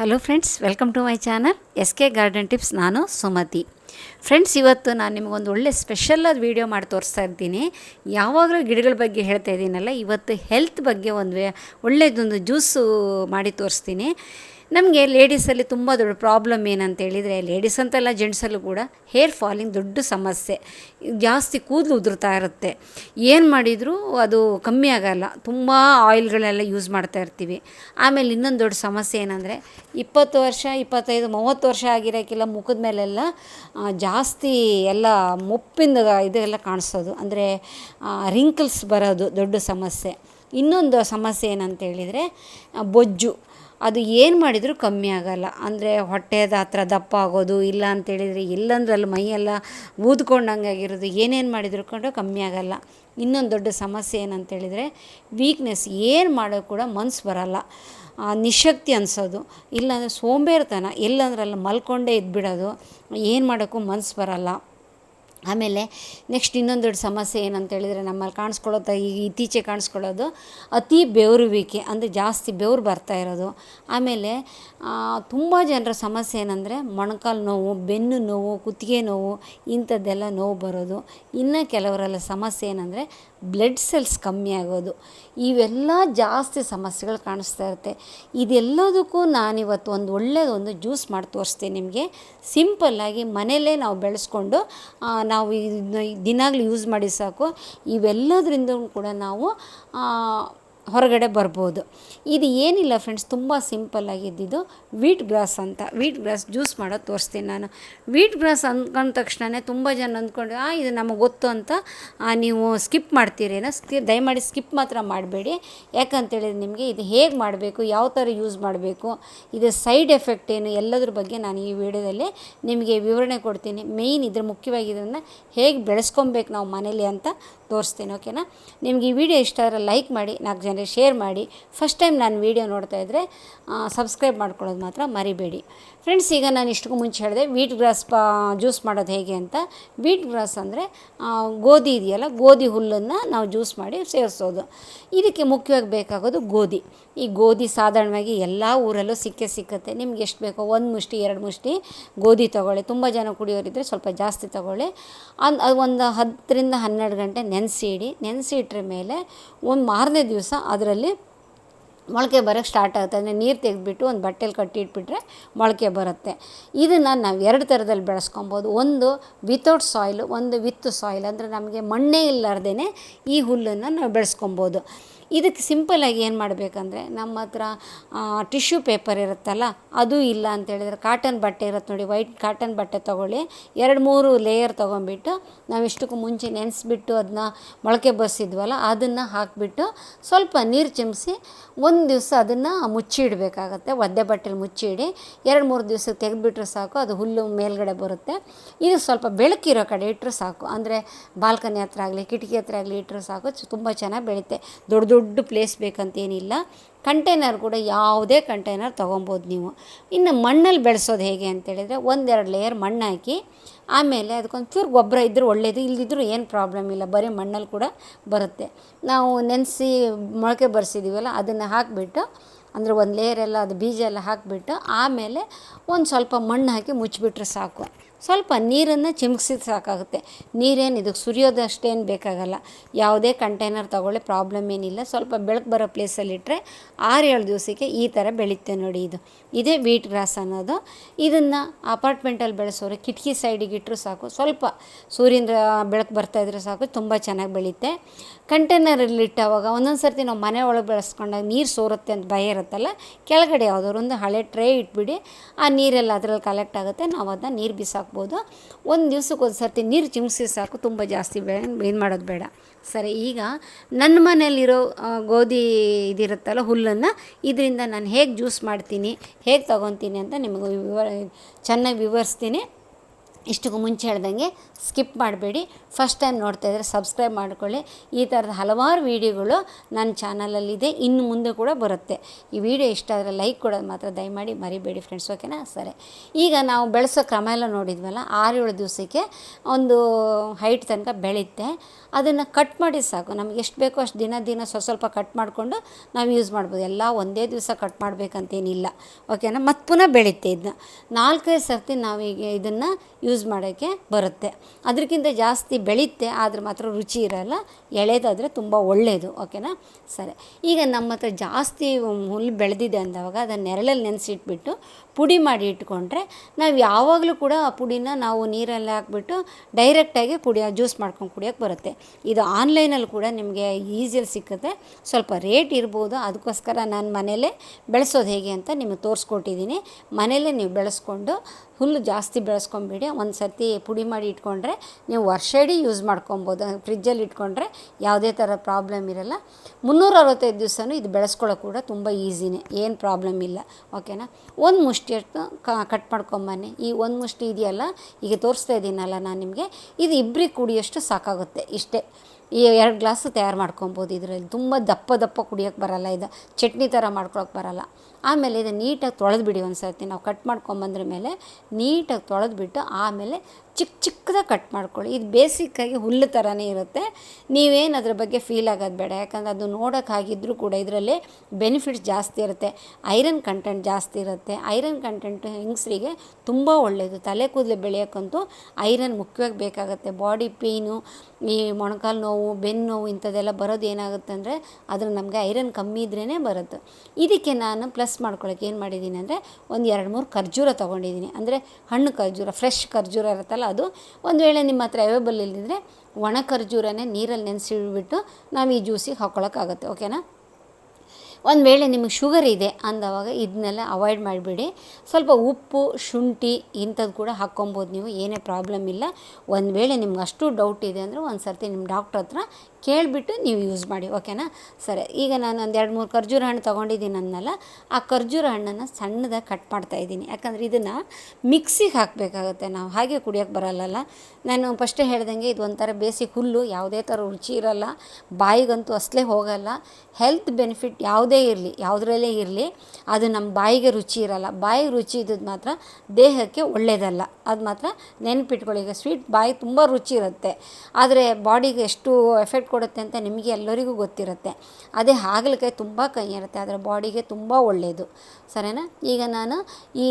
Hello friends welcome to my channel S K garden tips ನಾನು Sumathi. Friends ಇವತ್ತು ನಾನು ನಿಮಗೊಂದು ಒಳ್ಳೆ ಸ್ಪೆಷಲಾದ ವೀಡಿಯೋ ಮಾಡಿ ತೋರಿಸ್ತಾ ಇದ್ದೀನಿ ಯಾವಾಗಲೂ ಗಿಡಗಳ ಬಗ್ಗೆ ಹೇಳ್ತಾ ಇದ್ದೀನಲ್ಲ, ಇವತ್ತು ಹೆಲ್ತ್ ಬಗ್ಗೆ ಒಂದು ಒಳ್ಳೆಯದೊಂದು ಜ್ಯೂಸು ಮಾಡಿ ತೋರಿಸ್ತೀನಿ. ನಮಗೆ ಲೇಡೀಸಲ್ಲಿ ತುಂಬ ದೊಡ್ಡ ಪ್ರಾಬ್ಲಮ್ ಏನಂತ ಹೇಳಿದರೆ ಲೇಡೀಸ್ ಅಂತಲ್ಲ ಜೆಂಟ್ಸಲ್ಲೂ ಕೂಡ ಹೇರ್ ಫಾಲಿಂಗ್ ದೊಡ್ಡ ಸಮಸ್ಯೆ. ಜಾಸ್ತಿ ಕೂದಲು ಉದುರ್ತಾ ಇರುತ್ತೆ. ಏನು ಮಾಡಿದರೂ ಅದು ಕಮ್ಮಿ ಆಗಲ್ಲ. ತುಂಬ ಆಯಿಲ್ಗಳೆಲ್ಲ ಯೂಸ್ ಮಾಡ್ತಾ ಇರ್ತೀವಿ. ಆಮೇಲೆ ಇನ್ನೊಂದು ದೊಡ್ಡ ಸಮಸ್ಯೆ ಏನಂದರೆ ಇಪ್ಪತ್ತು ವರ್ಷ, ಇಪ್ಪತ್ತೈದು, ಮೂವತ್ತು ವರ್ಷ ಆಗಿರೋಕ್ಕೆಲ್ಲ ಮುಖದ ಮೇಲೆಲ್ಲ ಜಾಸ್ತಿ ಎಲ್ಲ ಮುಪ್ಪಿಂದ ಇದೆಲ್ಲ ಕಾಣಿಸೋದು. ಅಂದರೆ ರಿಂಕಲ್ಸ್ ಬರೋದು ದೊಡ್ಡ ಸಮಸ್ಯೆ. ಇನ್ನೊಂದು ಸಮಸ್ಯೆ ಏನಂತ ಹೇಳಿದರೆ ಬೊಜ್ಜು. ಅದು ಏನು ಮಾಡಿದರೂ ಕಮ್ಮಿ ಆಗಲ್ಲ. ಅಂದರೆ ಹೊಟ್ಟೆದ ಹತ್ರ ದಪ್ಪ ಆಗೋದು, ಇಲ್ಲ ಅಂತೇಳಿದರೆ ಇಲ್ಲಂದ್ರೆ ಅಲ್ಲಿ ಮೈಯೆಲ್ಲ ಊದ್ಕೊಂಡಂಗೆ ಆಗಿರೋದು, ಏನೇನು ಮಾಡಿದ್ರು ಕೂಡ ಕಮ್ಮಿ ಆಗಲ್ಲ. ಇನ್ನೊಂದು ದೊಡ್ಡ ಸಮಸ್ಯೆ ಏನಂತೇಳಿದರೆ ವೀಕ್ನೆಸ್ ಏನು ಮಾಡೋ ಕೂಡ ಮನ್ಸು ಬರಲ್ಲ. ನಿಶಕ್ತಿ ಅನಿಸೋದು. ಇಲ್ಲಾಂದರೆ ಸೋಂಬೇರ್ತನ ಎಲ್ಲಂದ್ರೆ ಅಲ್ಲಿ ಮಲ್ಕೊಂಡೇ ಇದ್ಬಿಡೋದು, ಏನು ಮಾಡೋಕ್ಕೂ ಮನ್ಸು ಬರಲ್ಲ. ಆಮೇಲೆ ನೆಕ್ಸ್ಟ್ ಇನ್ನೊಂದು ದೊಡ್ಡ ಸಮಸ್ಯೆ ಏನಂತ ಹೇಳಿದರೆ ನಮ್ಮಲ್ಲಿ ಕಾಣಿಸ್ಕೊಳ್ಳೋದು ಈಗ ಇತ್ತೀಚೆಗೆ ಕಾಣಿಸ್ಕೊಳ್ಳೋದು ಅತಿ ಬೆವರುವಿಕೆ, ಅಂದರೆ ಜಾಸ್ತಿ ಬೆವರು ಬರ್ತಾ ಇರೋದು. ಆಮೇಲೆ ತುಂಬ ಜನರ ಸಮಸ್ಯೆ ಏನಂದರೆ ಮೊಣಕಾಲು ನೋವು, ಬೆನ್ನು ನೋವು, ಕುತ್ತಿಗೆ ನೋವು, ಇಂಥದ್ದೆಲ್ಲ ನೋವು ಬರೋದು. ಇನ್ನು ಕೆಲವರೆಲ್ಲ ಸಮಸ್ಯೆ ಏನಂದರೆ ಬ್ಲಡ್ ಸೆಲ್ಸ್ ಕಮ್ಮಿ ಆಗೋದು. ಇವೆಲ್ಲ ಜಾಸ್ತಿ ಸಮಸ್ಯೆಗಳು ಕಾಣಿಸ್ತಾ ಇರುತ್ತೆ. ಇದೆಲ್ಲದಕ್ಕೂ ನಾನಿವತ್ತು ಒಂದು ಒಳ್ಳೆಯದೊಂದು ಜ್ಯೂಸ್ ಮಾಡಿ ತೋರಿಸ್ತೀನಿ ನಿಮಗೆ. ಸಿಂಪಲ್ಲಾಗಿ ಮನೆಯಲ್ಲೇ ನಾವು ಬೆಳೆಸ್ಕೊಂಡು ನಾವು ಇದನ್ನ ದಿನಾಗಲೂ ಯೂಸ್ ಮಾಡಿ ಸಾಕು. ಇವೆಲ್ಲದರಿಂದ ಕೂಡ ನಾವು ಹೊರಗಡೆ ಬರ್ಬೋದು. ಇದು ಏನಿಲ್ಲ ಫ್ರೆಂಡ್ಸ್ ತುಂಬ ಸಿಂಪಲ್ಲಾಗಿದ್ದಿದ್ದು ವೀಟ್ ಗ್ರಾಸ್ ಅಂತ. ವೀಟ್ ಗ್ರಾಸ್ ಜ್ಯೂಸ್ ಮಾಡೋದು ತೋರಿಸ್ತೀನಿ ನಾನು. ವೀಟ್ ಗ್ರಾಸ್ ಅಂದ್ಕೊಂಡ ತಕ್ಷಣವೇ ತುಂಬ ಜನ ಅಂದ್ಕೊಂಡು, ಆ, ಇದು ನಮಗೆ ಗೊತ್ತು ಅಂತ ನೀವು ಸ್ಕಿಪ್ ಮಾಡ್ತೀರೇನೋ ಸ್ಕಿ, ದಯಮಾಡಿ ಸ್ಕಿಪ್ ಮಾತ್ರ ಮಾಡಬೇಡಿ. ಯಾಕಂತೇಳಿದ್ರೆ ನಿಮಗೆ ಇದು ಹೇಗೆ ಮಾಡಬೇಕು, ಯಾವ ಥರ ಯೂಸ್ ಮಾಡಬೇಕು, ಇದು ಸೈಡ್ ಎಫೆಕ್ಟ್ ಏನು, ಎಲ್ಲದ್ರ ಬಗ್ಗೆ ನಾನು ಈ ವಿಡಿಯೋದಲ್ಲಿ ನಿಮಗೆ ವಿವರಣೆ ಕೊಡ್ತೀನಿ. ಮೇಯ್ನ್ ಇದ್ರ ಮುಖ್ಯವಾಗಿ ಇದನ್ನು ಹೇಗೆ ಬೆಳೆಸ್ಕೊಬೇಕು ನಾವು ಮನೇಲಿ ಅಂತ ತೋರಿಸ್ತೀನಿ ಓಕೆನಾ ನಿಮಗೆ ಈ ವಿಡಿಯೋ ಇಷ್ಟ ಆದರೆ ಲೈಕ್ ಮಾಡಿ, ನಾಲ್ಕು ಜನರಿಗೆ ಶೇರ್ ಮಾಡಿ ಫಸ್ಟ್ ಟೈಮ್ ನಾನು ವಿಡಿಯೋ ನೋಡ್ತಾ ಇದ್ದರೆ ಸಬ್ಸ್ಕ್ರೈಬ್ ಮಾಡ್ಕೊಳ್ಳೋದು ಮಾತ್ರ ಮರಿಬೇಡಿ. ಫ್ರೆಂಡ್ಸ್ ಈಗ ನಾನು ಇಷ್ಟಕ್ಕೂ ಮುಂಚೆ ಹೇಳಿದೆ ವೀಟ್ ಗ್ರಾಸ್ ಪಾ ಜ್ಯೂಸ್ ಮಾಡೋದು ಹೇಗೆ ಅಂತ. ವೀಟ್ ಗ್ರಾಸ್ ಅಂದರೆ ಗೋಧಿ ಇದೆಯಲ್ಲ, ಗೋಧಿ ಹುಲ್ಲನ್ನು ನಾವು ಜ್ಯೂಸ್ ಮಾಡಿ ಸೇರಿಸೋದು. ಇದಕ್ಕೆ ಮುಖ್ಯವಾಗಿ ಬೇಕಾಗೋದು ಗೋಧಿ. ಈ ಗೋಧಿ ಸಾಧಾರಣವಾಗಿ ಎಲ್ಲ ಊರಲ್ಲೂ ಸಿಕ್ಕೇ ಸಿಕ್ಕತ್ತೆ. ನಿಮ್ಗೆ ಎಷ್ಟು ಬೇಕೋ ಒಂದು ಮುಷ್ಟಿ, ಎರಡು ಮುಷ್ಟಿ ಗೋಧಿ ತೊಗೊಳ್ಳಿ. ತುಂಬ ಜನ ಕುಡಿಯೋರಿದ್ದರೆ ಸ್ವಲ್ಪ ಜಾಸ್ತಿ ತೊಗೊಳ್ಳಿ. ಅದು ಒಂದು ಹತ್ತರಿಂದ ಹನ್ನೆರಡು ಗಂಟೆ ನೆನೆಸಿ ಇಡಿ ನೆನೆಸಿ ಇಟ್ಟರೆ ಮೇಲೆ ಒಂದು ಮಾರನೇ ದಿವಸ ಅದರಲ್ಲಿ ಮೊಳಕೆ ಬರೋಕ್ಕೆ ಸ್ಟಾರ್ಟ್ ಆಗುತ್ತೆ. ಅಂದರೆ ನೀರು ತೆಗೆದುಬಿಟ್ಟು ಒಂದು ಬಟ್ಟೆಲಿ ಕಟ್ಟಿ ಇಟ್ಬಿಟ್ರೆ ಮೊಳಕೆ ಬರುತ್ತೆ. ಇದನ್ನು ನಾವು ಎರಡು ಥರದಲ್ಲಿ ಬೆಳೆಸ್ಕೊಬೋದು. ಒಂದು ವಿತೌಟ್ ಸಾಯ್ಲು ಒಂದು ವಿತ್ ಸಾಯಿಲ್ ಅಂದರೆ ನಮಗೆ ಮಣ್ಣೇ ಇಲ್ಲಾರ್ದೇ ಈ ಹುಲ್ಲನ್ನು ನಾವು ಬೆಳೆಸ್ಕೊಬೋದು. ಇದಕ್ಕೆ ಸಿಂಪಲ್ಲಾಗಿ ಏನು ಮಾಡಬೇಕಂದ್ರೆ, ನಮ್ಮ ಹತ್ರ ಟಿಶ್ಯೂ ಪೇಪರ್ ಇರುತ್ತಲ್ಲ, ಅದು ಇಲ್ಲ ಅಂತೇಳಿದರೆ ಕಾಟನ್ ಬಟ್ಟೆ ಇರುತ್ತೆ ನೋಡಿ ವೈಟ್ ಕಾಟನ್ ಬಟ್ಟೆ ತೊಗೊಳ್ಳಿ, ಎರಡು ಮೂರು ಲೇಯರ್ ತೊಗೊಂಬಿಟ್ಟು ನಾವು ಇಷ್ಟಕ್ಕೂ ಮುಂಚೆ ನೆನೆಸ್ಬಿಟ್ಟು ಅದನ್ನ ಮೊಳಕೆ ಬಸ್ಸಿದ್ವಲ್ಲ ಅದನ್ನು ಹಾಕಿಬಿಟ್ಟು ಸ್ವಲ್ಪ ನೀರು ಚಿಮ್ಸಿ ಒಂದು ದಿವಸ ಅದನ್ನು ಮುಚ್ಚಿಡಬೇಕಾಗತ್ತೆ, ಒದ್ದೆ ಬಟ್ಟೆಲಿ ಮುಚ್ಚಿಡಿ, ಎರಡು ಮೂರು ದಿವಸ ತೆಗೆದುಬಿಟ್ರೆ ಸಾಕು, ಅದು ಹುಲ್ಲು ಮೇಲ್ಗಡೆ ಬರುತ್ತೆ. ಇದು ಸ್ವಲ್ಪ ಬೆಳಕಿರೋ ಕಡೆ ಇಟ್ಟರೆ ಸಾಕು, ಅಂದರೆ ಬಾಲ್ಕನಿ ಹತ್ರ ಆಗಲಿ, ಕಿಟಕಿ ಹತ್ರ ಆಗಲಿ ಇಟ್ಟರೆ ಸಾಕು ತುಂಬ ಚೆನ್ನಾಗಿ ಬೆಳೆಯುತ್ತೆ ದೊಡ್ಡ ದೊಡ್ಡ ಪ್ಲೇಸ್ ಬೇಕಂತೇನಿಲ್ಲ. ಕಂಟೈನರ್ ಕೂಡ ಯಾವುದೇ ಕಂಟೈನರ್ ತೊಗೊಬೋದು ನೀವು. ಇನ್ನು ಮಣ್ಣಲ್ಲಿ ಬೆಳೆಸೋದು ಹೇಗೆ ಅಂತೇಳಿದರೆ ಒಂದೆರಡು ಲೇಯರ್ ಮಣ್ಣು ಹಾಕಿ, ಆಮೇಲೆ ಅದಕ್ಕೊಂದು ಚೂರು ಗೊಬ್ಬರ ಇದ್ದರೂ ಒಳ್ಳೆಯದು ಇಲ್ಲದಿದ್ದರೂ ಏನು ಪ್ರಾಬ್ಲಮ್ ಇಲ್ಲ. ಬರೀ ಮಣ್ಣಲ್ಲಿ ಕೂಡ ಬರುತ್ತೆ. ನಾವು ನೆನೆಸಿ ಮೊಳಕೆ ಬರ್ಸಿದ್ದೀವಲ್ಲ ಅದನ್ನು ಹಾಕಿಬಿಟ್ಟು, ಅಂದರೆ ಒಂದು ಲೇಯರ್ ಎಲ್ಲ ಅದು ಬೀಜ ಎಲ್ಲ ಹಾಕಿಬಿಟ್ಟು, ಆಮೇಲೆ ಒಂದು ಸ್ವಲ್ಪ ಮಣ್ಣು ಹಾಕಿ ಮುಚ್ಚಿಬಿಟ್ರೆ ಸಾಕು. ಸ್ವಲ್ಪ ನೀರನ್ನು ಚಿಮುಕ್ಸಿದ ಸಾಕಾಗುತ್ತೆ. ನೀರೇನು ಇದಕ್ಕೆ ಸುರಿಯೋದಷ್ಟೇನು ಬೇಕಾಗಲ್ಲ. ಯಾವುದೇ ಕಂಟೈನರ್ ತೊಗೊಳ್ಳಿ ಪ್ರಾಬ್ಲಮ್ ಏನಿಲ್ಲ. ಸ್ವಲ್ಪ ಬೆಳಕು ಬರೋ ಪ್ಲೇಸಲ್ಲಿಟ್ಟರೆ ಆರು ಏಳು ದಿವಸಕ್ಕೆ ಈ ಥರ ಬೆಳೀತೆ ನೋಡಿ ಇದು. ಇದೇ ವೀಟ್ ಗ್ರಾಸ್ ಅನ್ನೋದು. ಇದನ್ನು ಅಪಾರ್ಟ್ಮೆಂಟಲ್ಲಿ ಬೆಳೆಸೋರು ಕಿಟಕಿ ಸೈಡಿಗೆ ಇಟ್ಟರು ಸಾಕು. ಸ್ವಲ್ಪ ಸೂರ್ಯನ ಬೆಳಕು ಬರ್ತಾ ಇದ್ರೆ ಸಾಕು, ತುಂಬ ಚೆನ್ನಾಗಿ ಬೆಳೀತೆ. ಕಂಟೈನರಲ್ಲಿ ಇಟ್ಟಾವಾಗ ಒಂದೊಂದು ಸರ್ತಿ ನಾವು ಮನೆ ಒಳಗೆ ಬೆಳೆಸ್ಕೊಂಡಾಗ ನೀರು ಸೋರುತ್ತೆ ಅಂತ ಭಯ ಇರುತ್ತಲ್ಲ, ಕೆಳಗಡೆ ಯಾವುದಾದ್ರು ಒಂದು ಹಳೆ ಟ್ರೇ ಇಟ್ಬಿಡಿ, ಆ ನೀರೆಲ್ಲ ಅದರಲ್ಲಿ ಕಲೆಕ್ಟ್ ಆಗುತ್ತೆ. ನಾವು ಅದನ್ನ ನೀರು ಬಿಸಾಕ್ಬೋದು ಒಂದು ದಿವ್ಸಕ್ಕೆ ಒಂದು ಸರ್ತಿ ನೀರು ಚಿಮ್ಸಿ ಸಾಕು, ತುಂಬ ಜಾಸ್ತಿ ಬೇ, ಏನು ಮಾಡೋದು ಬೇಡ. ಸರಿ, ಈಗ ನನ್ನ ಮನೆಯಲ್ಲಿರೋ ಗೋಧಿ ಇದಿರುತ್ತಲ್ಲ, ಹುಲ್ಲನ್ನು, ಇದರಿಂದ ನಾನು ಹೇಗೆ ಜ್ಯೂಸ್ ಮಾಡ್ತೀನಿ, ಹೇಗೆ ತೊಗೊತೀನಿ ಅಂತ ನಿಮಗೆ ವಿವರ ಚೆನ್ನಾಗಿ ವಿವರಿಸ್ತೀನಿ. ಇಷ್ಟಕ್ಕೂ ಮುಂಚೆ ಹೇಳ್ದಂಗೆ ಸ್ಕಿಪ್ ಮಾಡಬೇಡಿ. ಫಸ್ಟ್ ಟೈಮ್ ನೋಡ್ತಾ ಇದ್ದರೆ ಸಬ್ಸ್ಕ್ರೈಬ್ ಮಾಡ್ಕೊಳ್ಳಿ. ಈ ಥರದ ಹಲವಾರು ವೀಡಿಯೋಗಳು ನನ್ನ ಚಾನಲಲ್ಲಿದೆ. ಇನ್ನು ಮುಂದೆ ಕೂಡ ಬರುತ್ತೆ. ಈ ವಿಡಿಯೋ ಇಷ್ಟ ಆದರೆ ಲೈಕ್ ಕೊಡೋದು ಮಾತ್ರ ದಯಮಾಡಿ ಮರಿಬೇಡಿ ಫ್ರೆಂಡ್ಸ್ ಓಕೆನಾ ಸರಿ. ಈಗ ನಾವು ಬೆಳೆಸೋ ಕ್ರಮ ಎಲ್ಲ ನೋಡಿದ್ವಲ್ಲ, ಆರು ಏಳು ದಿವಸಕ್ಕೆ ಒಂದು ಹೈಟ್ ತನಕ ಬೆಳೆಯುತ್ತೆ. ಅದನ್ನು ಕಟ್ ಮಾಡಿ ಸಾಕು. ನಮ್ಗೆ ಎಷ್ಟು ಬೇಕೋ ಅಷ್ಟು ದಿನ ದಿನ ಸ್ವಲ್ಪ ಸ್ವಲ್ಪ ಕಟ್ ಮಾಡಿಕೊಂಡು ನಾವು ಯೂಸ್ ಮಾಡ್ಬೋದು. ಎಲ್ಲ ಒಂದೇ ದಿವಸ ಕಟ್ ಮಾಡಬೇಕಂತೇನಿಲ್ಲ. ಓಕೆನಾ ಮತ್ತು ಪುನಃ ಬೆಳೀತೆ ಇದನ್ನ ನಾಲ್ಕೈದು ಸರ್ತಿ ಈಗ ಇದನ್ನು ಯೂಸ್ ಮಾಡೋಕ್ಕೆ ಬರುತ್ತೆ. ಅದಕ್ಕಿಂತ ಜಾಸ್ತಿ ಬೆಳೀತೆ ಆದರೆ ಮಾತ್ರ ರುಚಿ ಇರೋಲ್ಲ. ಎಳೆದಾದರೆ ತುಂಬ ಒಳ್ಳೆಯದು ಓಕೆನಾ ಸರಿ. ಈಗ ನಮ್ಮ ಹತ್ರ ಜಾಸ್ತಿ ಹುಲ್ಲು ಬೆಳೆದಿದೆ ಅಂದವಾಗ ಅದನ್ನು ನೆರಳಲ್ಲಿ ನೆನೆಸಿಟ್ಬಿಟ್ಟು ಪುಡಿ ಮಾಡಿ ಇಟ್ಕೊಂಡ್ರೆ ನಾವು ಯಾವಾಗಲೂ ಕೂಡ ಆ ಪುಡಿನ ನಾವು ನೀರಲ್ಲಿ ಹಾಕ್ಬಿಟ್ಟು ಡೈರೆಕ್ಟಾಗಿ ಕುಡಿಯೋ ಜ್ಯೂಸ್ ಮಾಡ್ಕೊಂಡು ಕುಡಿಯೋಕ್ಕೆ ಬರುತ್ತೆ. ಇದು ಆನ್ಲೈನಲ್ಲಿ ಕೂಡ ನಿಮಗೆ ಈಸಿಯಲ್ಲಿ ಸಿಕ್ಕುತ್ತೆ. ಸ್ವಲ್ಪ ರೇಟ್ ಇರ್ಬೋದು, ಅದಕ್ಕೋಸ್ಕರ ನಾನು ಮನೇಲೇ ಬೆಳೆಸೋದು ಹೇಗೆ ಅಂತ ನಿಮಗೆ ತೋರಿಸ್ಕೊಟ್ಟಿದ್ದೀನಿ. ಮನೇಲೇ ನೀವು ಬೆಳೆಸ್ಕೊಂಡು, ಹುಲ್ಲು ಜಾಸ್ತಿ ಬೆಳೆಸ್ಕೊಂಬೇಡಿ. ಒಂದು ಸರ್ತಿ ಪುಡಿ ಮಾಡಿ ಇಟ್ಕೊಂಡ್ರೆ ನೀವು ವರ್ಷ ಇಡೀ ಯೂಸ್ ಮಾಡ್ಕೊಬೋದು. ಫ್ರಿಜ್ಜಲ್ಲಿ ಇಟ್ಕೊಂಡ್ರೆ ಯಾವುದೇ ಥರ ಪ್ರಾಬ್ಲಮ್ ಇರಲ್ಲ. ಮುನ್ನೂರ ಅರವತ್ತೈದು ದಿವಸನೂ ಇದು ಬೆಳೆಸ್ಕೊಳ್ಳೋಕೆ ಕೂಡ ತುಂಬ ಈಸಿನೇ, ಏನು ಪ್ರಾಬ್ಲಮ್ ಇಲ್ಲ. ಓಕೆನಾ? ಒಂದು ಮುಷ್ಟಿ ಅಷ್ಟು ಕಟ್ ಮಾಡ್ಕೊಂಬನ್ನಿ. ಈ ಒಂದು ಮುಷ್ಟಿ ಇದೆಯಲ್ಲ, ಈಗ ತೋರಿಸ್ತಾ ಇದ್ದೀನಲ್ಲ ನಾನು ನಿಮಗೆ. ಇದು ಇಬ್ಬರಿಗೆ ಕುಡಿಯೋಷ್ಟು ಸಾಕಾಗುತ್ತೆ. ಇಷ್ಟೇ して ಈ ಎರಡು ಗ್ಲಾಸು ತಯಾರು ಮಾಡ್ಕೊಬೋದು ಇದರಲ್ಲಿ. ತುಂಬ ದಪ್ಪ ದಪ್ಪ ಕುಡಿಯೋಕ್ಕೆ ಬರಲ್ಲ, ಇದು ಚಟ್ನಿ ಥರ ಮಾಡ್ಕೊಳಕ್ಕೆ ಬರಲ್ಲ. ಆಮೇಲೆ ಇದು ನೀಟಾಗಿ ತೊಳೆದ್ಬಿಡಿ ಒಂದು ಸರ್ತಿ ನಾವು ಕಟ್ ಮಾಡ್ಕೊಂಬಂದ್ರ ಮೇಲೆ ನೀಟಾಗಿ ತೊಳೆದ್ಬಿಟ್ಟು ಆಮೇಲೆ ಚಿಕ್ಕ ಚಿಕ್ಕದಾಗಿ ಕಟ್ ಮಾಡ್ಕೊಳ್ಳಿ. ಇದು ಬೇಸಿಕ್ಕಾಗಿ ಹುಲ್ಲು ಥರನೇ ಇರುತ್ತೆ. ನೀವೇನು ಅದ್ರ ಬಗ್ಗೆ ಫೀಲ್ ಆಗೋದು ಬೇಡ. ಯಾಕಂದ್ರೆ ಅದು ನೋಡೋಕೆ ಕೂಡ ಇದರಲ್ಲಿ ಬೆನಿಫಿಟ್ಸ್ ಜಾಸ್ತಿ ಇರುತ್ತೆ. ಐರನ್ ಕಂಟೆಂಟ್ ಜಾಸ್ತಿ ಇರುತ್ತೆ. ಐರನ್ ಕಂಟೆಂಟ್ ಹೆಂಗಸರಿಗೆ ತುಂಬ ಒಳ್ಳೆಯದು ತಲೆ ಕೂದಲು ಬೆಳೆಯೋಕ್ಕಂತೂ ಐರನ್ ಮುಖ್ಯವಾಗಿ ಬೇಕಾಗುತ್ತೆ. ಬಾಡಿ ಪೇಯ್ನು ಈ ಮೊಣಕಾಲು ನೋವು ಬೆನ್ನು ನೋವು ಇಂಥದ್ದೆಲ್ಲ ಬರೋದು ಏನಾಗುತ್ತೆ ಅಂದರೆ ಅದ್ರ ನಮಗೆ ಐರನ್ ಕಮ್ಮಿ ಇದ್ರೇ ಬರುತ್ತೆ. ಇದಕ್ಕೆ ನಾನು ಪ್ಲಸ್ ಮಾಡ್ಕೊಳ್ಳೋಕೆ ಏನು ಮಾಡಿದ್ದೀನಿ ಅಂದರೆ ಒಂದು ಎರಡು ಮೂರು ಖರ್ಜೂರ ತೊಗೊಂಡಿದ್ದೀನಿ. ಅಂದರೆ ಹಣ್ಣು ಖರ್ಜೂರ ಫ್ರೆಶ್ ಖರ್ಜೂರ ಇರುತ್ತಲ್ಲ ಅದು. ಒಂದು ವೇಳೆ ನಿಮ್ಮ ಹತ್ರ ಅವೈಬಲ್ ಇಲ್ಲದಿದ್ದರೆ ಒಣ ಖರ್ಜೂರನೇ ನೀರಲ್ಲಿ ನೆನೆಸಿಬಿಟ್ಟು ನಾವು ಈ ಜ್ಯೂಸಿಗೆ ಹಾಕ್ಕೊಳಕ್ಕಾಗತ್ತೆ ಓಕೆನಾ ಒಂದು ವೇಳೆ ನಿಮಗೆ ಶುಗರ್ ಇದೆ ಅಂದವಾಗ ಇದನ್ನೆಲ್ಲ ಅವಾಯ್ಡ್ ಮಾಡಿಬಿಡಿ. ಸ್ವಲ್ಪ ಉಪ್ಪು, ಶುಂಠಿ ಇಂಥದ್ದು ಕೂಡ ಹಾಕ್ಕೊಬೋದು ನೀವು, ಏನೇ ಪ್ರಾಬ್ಲಮ್ ಇಲ್ಲ. ಒಂದು ವೇಳೆ ನಿಮ್ಗೆ ಅಷ್ಟು ಡೌಟ್ ಇದೆ ಅಂದರೆ ಒಂದು ಸರ್ತಿ ನಿಮ್ಮ ಡಾಕ್ಟ್ರ್ ಹತ್ರ ಕೇಳಿಬಿಟ್ಟು ನೀವು ಯೂಸ್ ಮಾಡಿ, ಓಕೆನಾ? ಸರಿ, ಈಗ ನಾನು ಒಂದು ಎರಡು ಮೂರು ಖರ್ಜೂರ ಹಣ್ಣು ತೊಗೊಂಡಿದ್ದೀನಿ ಅನ್ನಲ್ಲ ಆ ಖರ್ಜೂರ ಹಣ್ಣನ್ನು ಸಣ್ಣದಾಗಿ ಕಟ್ ಮಾಡ್ತಾಯಿದ್ದೀನಿ ಯಾಕಂದರೆ ಇದನ್ನು ಮಿಕ್ಸಿಗೆ ಹಾಕಬೇಕಾಗುತ್ತೆ ನಾವು, ಹಾಗೆ ಕುಡಿಯೋಕ್ಕೆ ಬರಲ್ಲಲ್ಲ. ನಾನು ಫಸ್ಟೇ ಹೇಳ್ದಂಗೆ ಇದು ಒಂಥರ ಬೇಸಿಕ್ ಹುಲ್ಲು, ಯಾವುದೇ ಥರ ರುಚಿ ಇರಲ್ಲ, ಬಾಯಿಗಂತೂ ಅಸಲೇ ಹೋಗಲ್ಲ. ಹೆಲ್ತ್ ಬೆನಿಫಿಟ್ ಯಾವುದೇ ಇರಲಿ, ಯಾವುದರಲ್ಲೇ ಇರಲಿ, ಅದು ನಮ್ಮ ಬಾಯಿಗೆ ರುಚಿ ಇರಲ್ಲ. ಬಾಯಿಗೆ ರುಚಿ ಇದ್ದದ್ದು ಮಾತ್ರ ದೇಹಕ್ಕೆ ಒಳ್ಳೆಯದಲ್ಲ ಅದು ಮಾತ್ರ ನೆನಪಿಟ್ಕೊಳ್ಳಿ, ಈಗ ಸ್ವೀಟ್ ಬಾಯಿ ತುಂಬ ರುಚಿ ಇರುತ್ತೆ. ಆದರೆ ಬಾಡಿಗೆ ಎಷ್ಟು ಎಫೆಕ್ಟ್ ಕೊಡುತ್ತೆ ಅಂತ ನಿಮಗೆ ಎಲ್ಲರಿಗೂ ಗೊತ್ತಿರುತ್ತೆ. ಅದೇ ಹಾಗಲಕಾಯಿ ತುಂಬ ಕೈ ಇರುತ್ತೆ ಅದರ ಬಾಡಿಗೆ ತುಂಬ ಒಳ್ಳೆಯದು ಸರಿನಾ? ಈಗ ನಾನು ಈ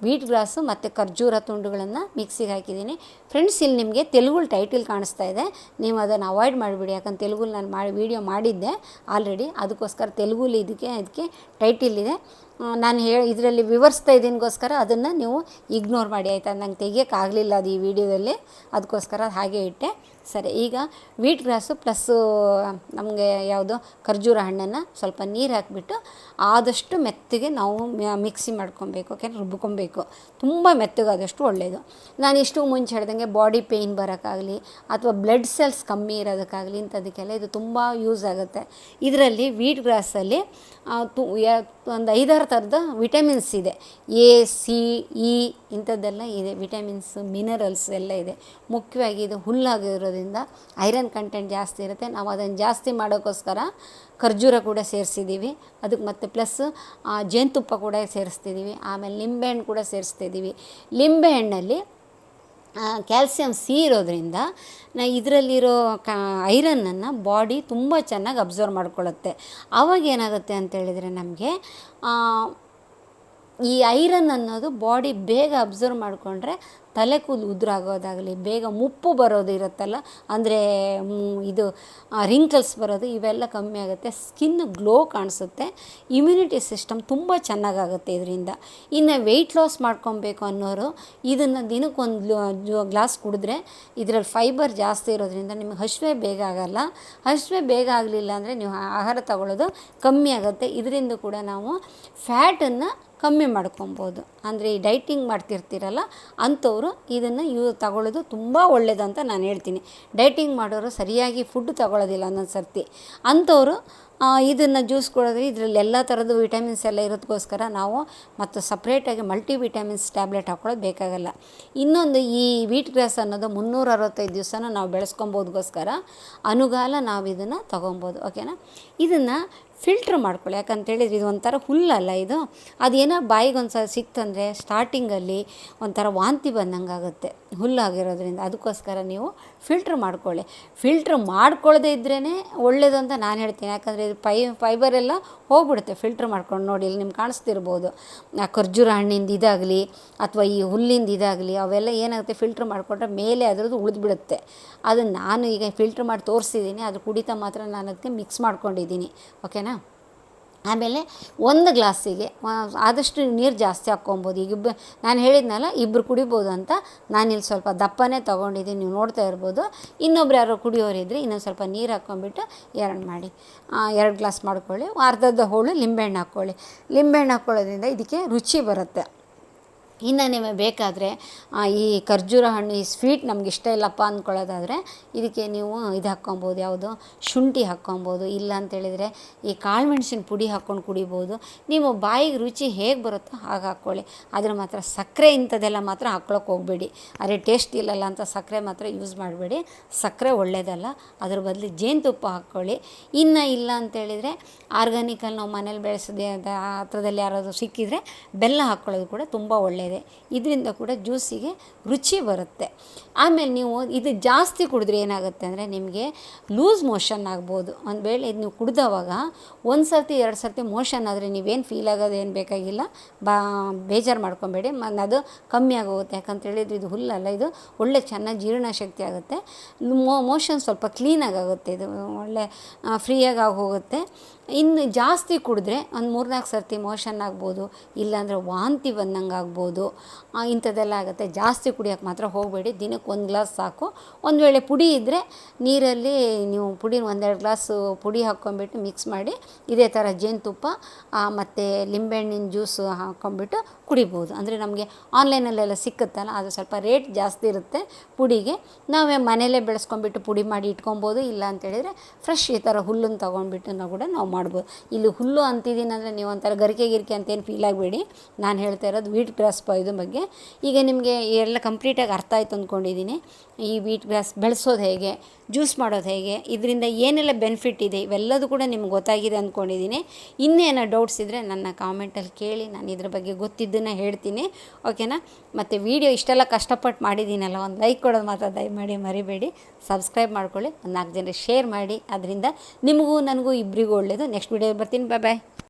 ವೀಟ್ ಗ್ಲಾಸು ಮತ್ತು ಖರ್ಜೂರ ತುಂಡುಗಳನ್ನು ಮಿಕ್ಸಿಗೆ ಹಾಕಿದ್ದೀನಿ. ಫ್ರೆಂಡ್ಸ್ ಇಲ್ಲಿ ನಿಮಗೆ ತೆಲುಗು ಟೈಟಲ್ ಕಾಣಿಸ್ತಾ ಇದೆ. ನೀವು ಅದನ್ನು ಅವಾಯ್ಡ್ ಮಾಡಿಬಿಡಿ. ಯಾಕಂದ್ರೆ ತೆಲುಗುಲಿ ನಾನು ಮಾಡಿ ವೀಡಿಯೋ ಮಾಡಿದ್ದೆ ಆಲ್ರೆಡಿ ಅದಕ್ಕೋಸ್ಕರ ತೆಲುಗುಲಿ ಇದಕ್ಕೆ ಅದಕ್ಕೆ ಟೈಟಿಲ್ ಇದೆ. ನಾನು ಹೇಳಿ ಇದರಲ್ಲಿ ವಿವರಿಸ್ತಾ ಇದ್ದೀನಿಗೋಸ್ಕರ ಅದನ್ನು ನೀವು ಇಗ್ನೋರ್ ಮಾಡಿ. ಆಯಿತಾ? ನಂಗೆ ತೆಗಿಯೋಕ್ಕಾಗಲಿಲ್ಲ ಅದು ಈ ವಿಡಿಯೋದಲ್ಲಿ ಅದಕ್ಕೋಸ್ಕರ ಹಾಗೆ ಇಟ್ಟೆ. ಸರಿ, ಈಗ ವೀಟ್ ಗ್ರಾಸು ಪ್ಲಸ್ಸು ನಮಗೆ ಯಾವುದು ಖರ್ಜೂರ ಹಣ್ಣನ್ನು ಸ್ವಲ್ಪ ನೀರು ಹಾಕಿಬಿಟ್ಟು ಆದಷ್ಟು ಮೆತ್ತಗೆ ನಾವು ಮಿಕ್ಸಿ ಮಾಡ್ಕೊಬೇಕು ಓಕೆ ರುಬ್ಕೊಬೇಕು. ತುಂಬ ಮೆತ್ತಗಾದಷ್ಟು ಒಳ್ಳೆಯದು ನಾನು ಇಷ್ಟು ಮುಂಚೆ ಹೇಳ್ದಂಗೆ ಬಾಡಿ ಪೇಯ್ನ್ ಬರೋಕ್ಕಾಗಲಿ ಅಥವಾ ಬ್ಲಡ್ ಸೆಲ್ಸ್ ಕಮ್ಮಿ ಇರೋದಕ್ಕಾಗಲಿ ಇಂಥದಕ್ಕೆಲ್ಲ ಇದು ತುಂಬ ಯೂಸ್ ಆಗುತ್ತೆ. ಇದರಲ್ಲಿ ವೀಟ್ ಗ್ರಾಸಲ್ಲಿ ಒಂದು ಐದಾರು ಥರದ ವಿಟಮಿನ್ಸ್ ಇದೆ. ಎ, ಸಿ, ಇ ಇಂಥದ್ದೆಲ್ಲ ಇದೆ. ವಿಟಮಿನ್ಸ್ ಮಿನರಲ್ಸ್ ಎಲ್ಲ ಇದೆ. ಮುಖ್ಯವಾಗಿ ಇದು ಹುಲ್ಲಾಗಿರೋದ್ರಿಂದ ಐರನ್ ಕಂಟೆಂಟ್ ಜಾಸ್ತಿ ಇರುತ್ತೆ. ನಾವು ಅದನ್ನು ಜಾಸ್ತಿ ಮಾಡೋಕ್ಕೋಸ್ಕರ ಖರ್ಜೂರ ಕೂಡ ಸೇರಿಸಿದ್ದೀವಿ ಅದಕ್ಕೆ ಮತ್ತು ಪ್ಲಸ್ ಜೇನುತುಪ್ಪ ಕೂಡ ಸೇರಿಸ್ತಿದ್ದೀವಿ ಆಮೇಲೆ ನಿಂಬೆಹಣ್ಣು ಕೂಡ ಸೇರಿಸ್ತಿದ್ದೀವಿ ಲಿಂಬೆಹಣ್ಣಲ್ಲಿ ಕ್ಯಾಲ್ಸಿಯಂ ಸಿ ಇರೋದ್ರಿಂದ ನಾ ಇದರಲ್ಲಿರೋ ಕ ಐರನ್ನನ್ನು ಬಾಡಿ ತುಂಬ ಚೆನ್ನಾಗಿ ಅಬ್ಸರ್ವ್ ಮಾಡ್ಕೊಳ್ಳುತ್ತೆ ಆವಾಗ ಏನಾಗುತ್ತೆ ಅಂತೇಳಿದರೆ ನಮಗೆ ಈ ಐರನ್ ಅನ್ನೋದು ಬಾಡಿ ಬೇಗ ಅಬ್ಸರ್ವ್ ಮಾಡಿಕೊಂಡ್ರೆ ತಲೆ ಕೂದಲು ಉದುರಾಗೋದಾಗಲಿ, ಬೇಗ ಮುಪ್ಪು ಬರೋದು ಇರುತ್ತಲ್ಲ, ಅಂದರೆ ಇದು ರಿಂಕಲ್ಸ್ ಬರೋದು, ಇವೆಲ್ಲ ಕಮ್ಮಿ ಆಗುತ್ತೆ. ಸ್ಕಿನ್ ಗ್ಲೋ ಕಾಣಿಸುತ್ತೆ. ಇಮ್ಯುನಿಟಿ ಸಿಸ್ಟಮ್ ತುಂಬ ಚೆನ್ನಾಗಾಗುತ್ತೆ ಇದರಿಂದ. ಇನ್ನು ವೆಯ್ಟ್ ಲಾಸ್ ಮಾಡ್ಕೊಬೇಕು ಅನ್ನೋರು, ಇದನ್ನು ದಿನಕ್ಕೊಂದು ಗ್ಲಾಸ್ ಕುಡಿದ್ರೆ ಇದರಲ್ಲಿ ಫೈಬರ್ ಜಾಸ್ತಿ ಇರೋದ್ರಿಂದ ನಿಮಗೆ ಹಸಿವೆ ಬೇಗ ಆಗೋಲ್ಲ. ಹಸಿವೆ ಬೇಗ ಆಗಲಿಲ್ಲ ಅಂದರೆ ನೀವು ಆಹಾರ ತಗೊಳ್ಳೋದು ಕಮ್ಮಿ ಆಗುತ್ತೆ. ಇದರಿಂದ ಕೂಡ ನಾವು ಫ್ಯಾಟನ್ನು ಕಮ್ಮಿ ಮಾಡ್ಕೊಬೋದು. ಅಂದರೆ ಈ ಡೈಟಿಂಗ್ ಮಾಡ್ತಿರ್ತೀರಲ್ಲ, ಅಂಥವರು ಇದನ್ನು ಯೂ ತಗೊಳ್ಳೋದು ತುಂಬ ಒಳ್ಳೆಯದಂತ ನಾನು ಹೇಳ್ತೀನಿ. ಡೈಟಿಂಗ್ ಮಾಡೋರು ಸರಿಯಾಗಿ ಫುಡ್ ತಗೊಳ್ಳೋದಿಲ್ಲ ಒಂದೊಂದು ಸರ್ತಿ. ಅಂಥವರು ಇದನ್ನು ಜ್ಯೂಸ್ ಕೊಡೋದ್ರೆ, ಇದರಲ್ಲಿ ಎಲ್ಲ ಥರದ್ದು ವಿಟಮಿನ್ಸ್ ಎಲ್ಲ ಇರೋದಕ್ಕೋಸ್ಕರ ನಾವು ಮತ್ತು ಸಪ್ರೇಟಾಗಿ ಮಲ್ಟಿ ವಿಟಮಿನ್ಸ್ ಟ್ಯಾಬ್ಲೆಟ್ ಹಾಕ್ಕೊಳ್ಳೋದು ಬೇಕಾಗಲ್ಲ. ಇನ್ನೊಂದು ಈ ವೀಟ್ ಗ್ರಾಸ್ ಅನ್ನೋದು ಮುನ್ನೂರ ಅರವತ್ತೈದು ದಿವಸನ ನಾವು ಬೆಳೆಸ್ಕೊಬೋದಕ್ಕೋಸ್ಕರ ಅನುಗಾಲ ನಾವು ಇದನ್ನು ತೊಗೊಬೋದು ಓಕೆನಾ ಇದನ್ನು ಫಿಲ್ಟ್ರ್ ಮಾಡ್ಕೊಳ್ಳಿ. ಯಾಕಂತೇಳಿದ್ರೆ ಇದು ಒಂಥರ ಹುಲ್ಲಲ್ಲ ಇದು. ಅದೇನೋ ಬಾಯಿಗೆ ಒಂದು ಸಲ ಸಿಕ್ತಂದರೆ ಸ್ಟಾರ್ಟಿಂಗಲ್ಲಿ ಒಂಥರ ವಾಂತಿ ಬಂದಂಗೆ ಆಗುತ್ತೆ ಹುಲ್ಲಾಗಿರೋದ್ರಿಂದ. ಅದಕ್ಕೋಸ್ಕರ ನೀವು ಫಿಲ್ಟ್ರ್ ಮಾಡ್ಕೊಳ್ಳಿ. ಫಿಲ್ಟ್ರ್ ಮಾಡ್ಕೊಳ್ಳದೇ ಇದ್ರೇ ಒಳ್ಳೇದು ಅಂತ ನಾನು ಹೇಳ್ತೀನಿ. ಯಾಕಂದರೆ ಇದು ಪೈ ಫೈಬರ್ ಎಲ್ಲ ಹೋಗ್ಬಿಡುತ್ತೆ ಫಿಲ್ಟ್ರ್ ಮಾಡ್ಕೊಂಡು ನೋಡಿ, ಇಲ್ಲಿ ನಿಮ್ಗೆ ಕಾಣಿಸ್ತಿರ್ಬೋದು. ಖರ್ಜೂರ ಹಣ್ಣಿಂದ ಇದಾಗಲಿ ಅಥವಾ ಈ ಹುಲ್ಲಿಂದ ಇದಾಗಲಿ ಅವೆಲ್ಲ ಏನಾಗುತ್ತೆ ಫಿಲ್ಟ್ರ್ ಮಾಡಿಕೊಂಡ್ರೆ ಮೇಲೆ ಅದರದ್ದು ಉಳಿದ್ಬಿಡುತ್ತೆ. ಅದನ್ನು ನಾನು ಈಗ ಫಿಲ್ಟ್ರ್ ಮಾಡಿ ತೋರಿಸಿದ್ದೀನಿ. ಅದು ಕುಡಿತಾ ಮಾತ್ರ ನಾನು ಅದಕ್ಕೆ ಮಿಕ್ಸ್ ಮಾಡ್ಕೊಂಡಿದ್ದೀನಿ. ಓಕೆನಾ ಆಮೇಲೆ ಒಂದು ಗ್ಲಾಸಿಗೆ ಆದಷ್ಟು ನೀರು ಜಾಸ್ತಿ ಹಾಕ್ಕೊಬೋದು. ಈಗ ಇಬ್ಬ, ನಾನು ಹೇಳಿದ್ನಲ್ಲ ಇಬ್ಬರು ಕುಡಿಬೋದು ಅಂತ. ನಾನಿಲ್ಲಿ ಸ್ವಲ್ಪ ದಪ್ಪನೇ ತೊಗೊಂಡಿದ್ದೀನಿ, ನೀವು ನೋಡ್ತಾ ಇರ್ಬೋದು. ಇನ್ನೊಬ್ರು ಯಾರೋ ಕುಡಿಯೋರಿದ್ದರೆ ಇನ್ನೊಂದು ಸ್ವಲ್ಪ ನೀರು ಹಾಕ್ಕೊಂಬಿಟ್ಟು ಎರಡು ಮಾಡಿ. ಎರಡು ಗ್ಲಾಸ್ ಮಾಡ್ಕೊಳ್ಳಿ. ಅರ್ಧದ ಹೋಳು ಲಿಂಬೆಹಣ್ಣು ಹಾಕ್ಕೊಳ್ಳಿ. ಲಿಂಬೆಹಣ್ಣು ಹಾಕ್ಕೊಳ್ಳೋದ್ರಿಂದ ಇದಕ್ಕೆ ರುಚಿ ಬರುತ್ತೆ. ಇನ್ನು ನಿಮಗೆ ಬೇಕಾದರೆ ಈ ಖರ್ಜೂರ ಹಣ್ಣು, ಈ ಸ್ವೀಟ್ ನಮ್ಗೆ ಇಷ್ಟ ಇಲ್ಲಪ್ಪ ಅಂದ್ಕೊಳ್ಳೋದಾದರೆ, ಇದಕ್ಕೆ ನೀವು ಇದು ಹಾಕ್ಕೊಬೋದು, ಯಾವುದು, ಶುಂಠಿ ಹಾಕ್ಕೊಬೋದು, ಇಲ್ಲ ಅಂತೇಳಿದರೆ ಈ ಕಾಳು ಮೆಣಸಿನ ಪುಡಿ ಹಾಕ್ಕೊಂಡು ಕುಡಿಬೋದು. ನೀವು ಬಾಯಿಗೆ ರುಚಿ ಹೇಗೆ ಬರುತ್ತೋ ಹಾಗೆ ಹಾಕ್ಕೊಳ್ಳಿ. ಅದ್ರ ಮಾತ್ರ ಸಕ್ಕರೆ ಇಂಥದ್ದೆಲ್ಲ ಮಾತ್ರ ಹಾಕ್ಕೊಳಕ್ಕೆ ಹೋಗಬೇಡಿ. ಅರೆ ಟೇಸ್ಟ್ ಇಲ್ಲಲ್ಲ ಅಂತ ಸಕ್ಕರೆ ಮಾತ್ರ ಯೂಸ್ ಮಾಡಬೇಡಿ. ಸಕ್ಕರೆ ಒಳ್ಳೆಯದಲ್ಲ ಅದ್ರ ಬದಲು ಜೇನುತುಪ್ಪ ಹಾಕ್ಕೊಳ್ಳಿ. ಇನ್ನು ಇಲ್ಲ ಅಂತೇಳಿದರೆ ಆರ್ಗಾನಿಕಲ್ಲಿ ನಾವು ಮನೇಲಿ ಬೆಳೆಸೋದೇ ಹತ್ರದಲ್ಲಿ ಯಾರಾದರೂ ಸಿಕ್ಕಿದರೆ ಬೆಲ್ಲ ಹಾಕ್ಕೊಳ್ಳೋದು ಕೂಡ ತುಂಬ ಒಳ್ಳೆಯದೇ ಇದರಿಂದ ಕೂಡ ಜ್ಯೂಸಿಗೆ ರುಚಿ ಬರುತ್ತೆ. ಆಮೇಲೆ ನೀವು ಇದು ಜಾಸ್ತಿ ಕುಡಿದ್ರೆ ಏನಾಗುತ್ತೆ ಅಂದರೆ ನಿಮಗೆ ಲೂಸ್ ಮೋಷನ್ ಆಗ್ಬೋದು. ಒಂದು ವೇಳೆ ಇದು ನೀವು ಕುಡಿದವಾಗ ಒಂದು ಸರ್ತಿ, ಎರಡು ಸರ್ತಿ ಮೋಷನ್ ಆದರೆ ನೀವೇನು ಫೀಲ್ ಆಗೋದು ಏನು ಬೇಕಾಗಿಲ್ಲ. ಬಾ, ಬೇಜಾರು ಮಾಡ್ಕೊಬೇಡಿ. ಅದು ಕಮ್ಮಿ ಆಗೋಗುತ್ತೆ. ಯಾಕಂತ ಹೇಳಿದ್ರೆ ಇದು ಹುಲ್ಲಲ್ಲ ಇದು ಒಳ್ಳೆ ಚೆನ್ನಾಗಿ ಜೀರ್ಣಶಕ್ತಿ ಆಗುತ್ತೆ. ಮೋಷನ್ ಸ್ವಲ್ಪ ಕ್ಲೀನಾಗಿ ಆಗುತ್ತೆ. ಇದು ಒಳ್ಳೆ ಫ್ರೀಯಾಗಿ ಆಗಿ ಹೋಗುತ್ತೆ. ಇನ್ನು ಜಾಸ್ತಿ ಕುಡಿದ್ರೆ ಒಂದು ಮೂರ್ನಾಲ್ಕು ಸರ್ತಿ ಮೋಷನ್ ಆಗ್ಬೋದು, ಇಲ್ಲಾಂದರೆ ವಾಂತಿ ಬಂದಂಗೆ ಆಗ್ಬೋದು ಇಂಥದ್ದೆಲ್ಲ ಆಗುತ್ತೆ. ಜಾಸ್ತಿ ಕುಡಿಯೋಕ್ಕೆ ಮಾತ್ರ ಹೋಗಬೇಡಿ. ದಿನಕ್ಕೆ ಒಂದು ಗ್ಲಾಸ್ ಸಾಕು. ಒಂದು ವೇಳೆ ಪುಡಿ ಇದ್ದರೆ ನೀರಲ್ಲಿ ನೀವು ಪುಡಿ ಒಂದೆರಡು ಗ್ಲಾಸು ಪುಡಿ ಹಾಕ್ಕೊಂಬಿಟ್ಟು ಮಿಕ್ಸ್ ಮಾಡಿ ಇದೇ ಥರ ಜೇನುತುಪ್ಪ ಮತ್ತು ಲಿಂಬೆಹಣ್ಣಿನ ಜ್ಯೂಸು ಹಾಕ್ಕೊಂಬಿಟ್ಟು ಕುಡಿಬೋದು. ಅಂದರೆ ನಮಗೆ ಆನ್ಲೈನಲ್ಲೆಲ್ಲ ಸಿಕ್ಕುತ್ತಲ್ಲ, ಅದು ಸ್ವಲ್ಪ ರೇಟ್ ಜಾಸ್ತಿ ಇರುತ್ತೆ ಪುಡಿಗೆ. ನಾವೇ ಮನೆಯಲ್ಲೇ ಬೆಳೆಸ್ಕೊಂಬಿಟ್ಟು ಪುಡಿ ಮಾಡಿ ಇಟ್ಕೊಬೋದು. ಇಲ್ಲ ಅಂತೇಳಿದರೆ ಫ್ರೆಶ್ ಈ ಥರ ಹುಲ್ಲನ್ನು ತೊಗೊಂಡ್ಬಿಟ್ಟು ನಾವು ಕೂಡ ನಾವು ಮಾಡ್ಬೋದು. ಇಲ್ಲಿ ಹುಲ್ಲು ಅಂತಿದ್ದೀನಿ ಅಂದರೆ ನೀವು ಒಂಥರ ಗರಿಕೆ ಗಿರಿಕೆ ಅಂತೇನು ಫೀಲ್ ಆಗಬೇಡಿ. ನಾನು ಹೇಳ್ತಾ ಇರೋದು ವೀಟ್ ಗ್ರಾಸ್ ಪ ಇದು ಬಗ್ಗೆ. ಈಗ ನಿಮಗೆ ಎಲ್ಲ ಕಂಪ್ಲೀಟಾಗಿ ಅರ್ಥ ಆಯ್ತು ಅಂದ್ಕೊಂಡಿದ್ದೀನಿ. ಈ ವೀಟ್ ಗ್ರಾಸ್ ಬೆಳೆಸೋದು ಹೇಗೆ ಜ್ಯೂಸ್ ಮಾಡೋದು ಹೇಗೆ, ಇದರಿಂದ ಏನೆಲ್ಲ ಬೆನಿಫಿಟ್ ಇದೆ, ಇವೆಲ್ಲದೂ ಕೂಡ ನಿಮ್ಗೆ ಗೊತ್ತಾಗಿದೆ ಅಂದ್ಕೊಂಡಿದ್ದೀನಿ. ಇನ್ನೇನೋ ಡೌಟ್ಸ್ ಇದ್ದರೆ ನನ್ನ ಕಾಮೆಂಟಲ್ಲಿ ಕೇಳಿ, ನಾನು ಇದ್ರ ಬಗ್ಗೆ ಗೊತ್ತಿದ್ದನ್ನು ಹೇಳ್ತೀನಿ. ಓಕೆನಾ ಮತ್ತು ವೀಡಿಯೋ ಇಷ್ಟೆಲ್ಲ ಕಷ್ಟಪಟ್ಟು ಮಾಡಿದ್ದೀನಲ್ಲ, ಒಂದು ಲೈಕ್ ಕೊಡೋದು ಮಾತ್ರ ದಯಮಾಡಿ ಮರಿಬೇಡಿ. ಸಬ್ಸ್ಕ್ರೈಬ್ ಮಾಡ್ಕೊಳ್ಳಿ, ಒಂದು ನಾಲ್ಕು ಜನರಿಗೆ ಶೇರ್ ಮಾಡಿ. ಅದರಿಂದ ನಿಮಗೂ, ನನಗೂ ಇಬ್ಬರಿಗೂ ಒಳ್ಳೆಯದು ನೆಕ್ಸ್ಟ್ ವೀಡಿಯೋ ಬರ್ತೀನಿ. ಬಾಯ್ ಬಾಯ್